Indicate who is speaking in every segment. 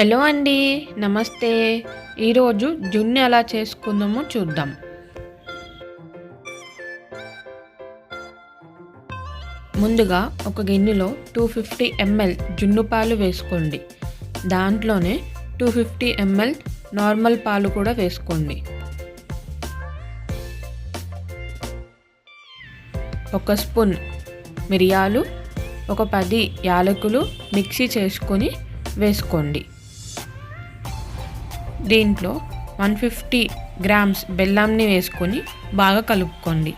Speaker 1: Hello అండి నమస్తే. ఈరోజు జున్ను ఎలా చేసుకుందామో చూద్దాం. ముందుగా ఒక గిన్నెలో టూ ఫిఫ్టీ ఎంఎల్ జున్ను పాలు వేసుకోండి. దాంట్లోనే టూ ఫిఫ్టీ ఎంఎల్ నార్మల్ పాలు కూడా వేసుకోండి. ఒక స్పూన్ మిరియాలు ఒక పది యాలకులు మిక్సీ చేసుకొని వేసుకోండి. దీంట్లో వన్ ఫిఫ్టీ గ్రామ్స్ బెల్లంని వేసుకొని బాగా కలుపుకోండి.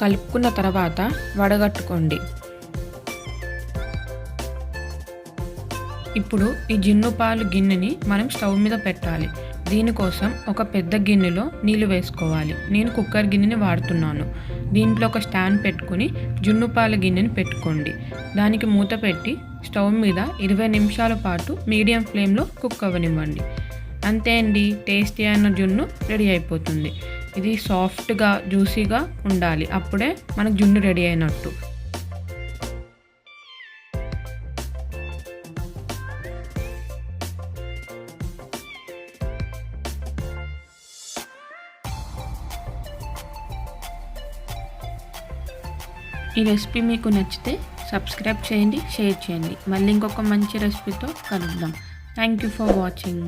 Speaker 1: కలుపుకున్న తర్వాత వడగట్టుకోండి. ఇప్పుడు ఈ జిన్ను పాలు గిన్నెని మనం స్టవ్ మీద పెట్టాలి. దీనికోసం ఒక పెద్ద గిన్నెలో నీళ్ళు వేసుకోవాలి. నేను కుక్కర్ గిన్నెని వాడుతున్నాను. దీంట్లో ఒక స్టాండ్ పెట్టుకుని జున్ను పాల గిన్నెని పెట్టుకోండి. దానికి మూత పెట్టి స్టవ్ మీద ఇరవై నిమిషాల పాటు మీడియం ఫ్లేమ్లో కుక్ అవ్వనివ్వండి. అంతే అండి టేస్టీ అయిన జున్ను రెడీ అయిపోతుంది. ఇది సాఫ్ట్గా జ్యూసీగా ఉండాలి. అప్పుడే మనకు జున్ను రెడీ అయినట్టు. ఈ రెసిపీ మీకు నచ్చితే సబ్స్క్రైబ్ చేయండి షేర్ చేయండి. మళ్ళీ ఇంకొక మంచి రెసిపీతో కలుద్దాం. Thank you for watching